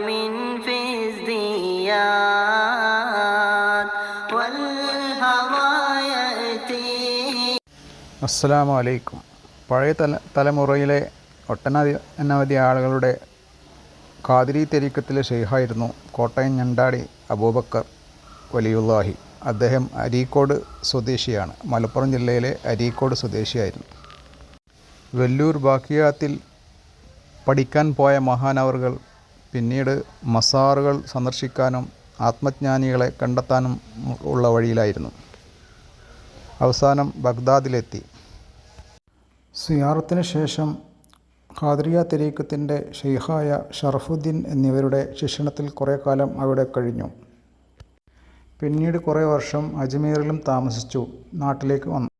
من في ازدياد والهوى يأتيه അസ്സലാമു അലൈക്കും പഴയ തല തലമുറയിലെ ഒട്ടനവധി അനവധി ആളുകളുടെ ഖാദിരി തെരീക്കത്തിലെ ഷെയ്ഖായിരുന്നു കോട്ടയം ഞണ്ടാടി അബൂബക്കർ വലിയുല്ലാഹി അദ്ദേഹം അരീക്കോട് സ്വദേശിയാണ് മലപ്പുറം ജില്ലയിലെ അരീക്കോട് സ്വദേശിയായിരുന്നു വെല്ലൂർ ബാക്കിയാത്തിൽ പഠിക്കാൻ പോയ മഹാനവറുകൾ പിന്നീട് മസാറുകൾ സന്ദർശിക്കാനും ആത്മജ്ഞാനികളെ കണ്ടെത്താനും ഉള്ള വഴിയിലായിരുന്നു. അവസാനം ബഗ്ദാദിലെത്തി. സിയാറത്തിന് ശേഷം ഖാദ്രിയ തെരീക്കത്തിന്റെ ഷെയ്ഹായ ഷറഫുദ്ദീൻ എന്നിവരുടെ ശിക്ഷണത്തിൽ കുറേ കാലം അവിടെ കഴിഞ്ഞു. പിന്നീട് കുറേ വർഷം അജ്മീറിലും താമസിച്ചു നാട്ടിലേക്ക് വന്നു.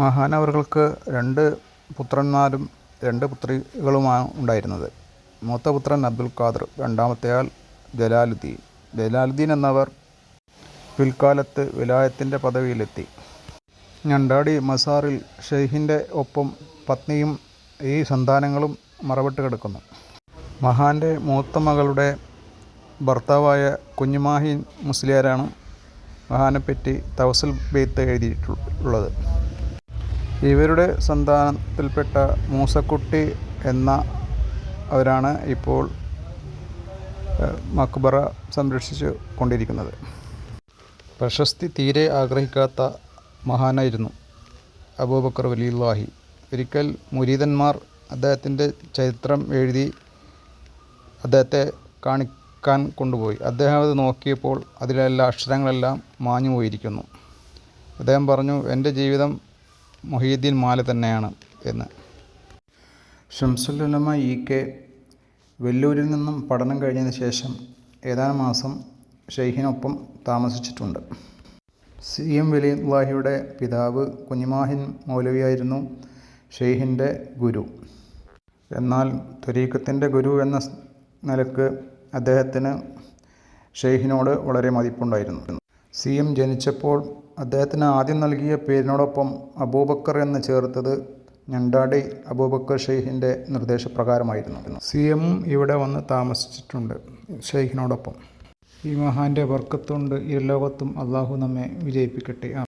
മഹാനവറുകൾക്ക് രണ്ട് പുത്രന്മാരും രണ്ട് പുത്രികളുമാണ് ഉണ്ടായിരുന്നത്. മൂത്ത പുത്രൻ അബ്ദുൽ ഖാദർ രണ്ടാമത്തെയാൾ ജലാലുദ്ദീൻ. ജലാലുദ്ദീൻ എന്നവർ പിൽക്കാലത്ത് വിലായത്തിന്റെ പദവിയിലെത്തി. ഞണ്ടാടി മസാറിൽ ഷെയ്ഖിന്റെ ഒപ്പം പത്നിയും ഈ സന്താനങ്ങളും മറവിട്ട് കിടക്കുന്നു. മഹാന്റെ മൂത്ത മകളുടെ ഭർത്താവായ കുഞ്ഞുമാഹിൻ മുസ്ലിയാരാണ് മഹാനെപ്പറ്റി തവസൽ ബെയ്ത്ത് എഴുതിയിട്ടുള്ളത്. ഇവരുടെ സന്താനത്തിൽപ്പെട്ട മൂസക്കുട്ടി എന്ന അവരാണ് ഇപ്പോൾ മക്ബറ സംരക്ഷിച്ചു കൊണ്ടിരിക്കുന്നത്. പ്രശസ്തി തീരെ ആഗ്രഹിക്കാത്ത മഹാനായിരുന്നു അബൂബക്കർ വലിയുല്ലാഹി ഒരിക്കൽ മുരീതന്മാർ അദ്ദേഹത്തിന്റെ ചരിത്രം എഴുതി അദ്ദേഹത്തെ കാണിക്കാൻ കൊണ്ടുപോയി. അദ്ദേഹം അത് നോക്കിയപ്പോൾ അതിലെല്ലാം അക്ഷരങ്ങളെല്ലാം മാഞ്ഞു പോയിരിക്കുന്നു. അദ്ദേഹം പറഞ്ഞു എന്റെ ജീവിതം മൊഹീദ്ദീൻ മാല തന്നെയാണ് എന്ന്. ഷംസുലുലമ ഇ കെ വെല്ലൂരിൽ നിന്നും പഠനം കഴിഞ്ഞതിന് ശേഷം ഏതാനും മാസം ഷെയ്ഖിനൊപ്പം താമസിച്ചിട്ടുണ്ട്. സി എം വലിയുള്ളാഹിയുടെ പിതാവ് കുഞ്ഞിമാഹിൻ മൗലവിയായിരുന്നു ഷെയ്ഖിന്റെ ഗുരു. എന്നാൽ ത്വരീക്കത്തിന്റെ ഗുരു എന്ന നിലയ്ക്ക് അദ്ദേഹത്തിന് ഷെയ്ഖിനോട് വളരെ മതിപ്പുണ്ടായിരുന്നു. സി എം ജനിച്ചപ്പോൾ അദ്ദേഹത്തിന് ആദ്യം നൽകിയ പേരിനോടൊപ്പം അബൂബക്കർ എന്ന് ചേർത്തത് ഞണ്ടാടി അബൂബക്കർ ഷെയ്ഖിന്റെ നിർദ്ദേശപ്രകാരമായിരുന്നു. സി എം ഇവിടെ വന്ന് താമസിച്ചിട്ടുണ്ട് ഷെയ്ഖിനോടൊപ്പം. ഈ മഹാന്റെ വർക്കത്തുകൊണ്ട് ഇരുലോകത്തും അള്ളാഹു നമ്മെ വിജയിപ്പിക്കട്ടെ.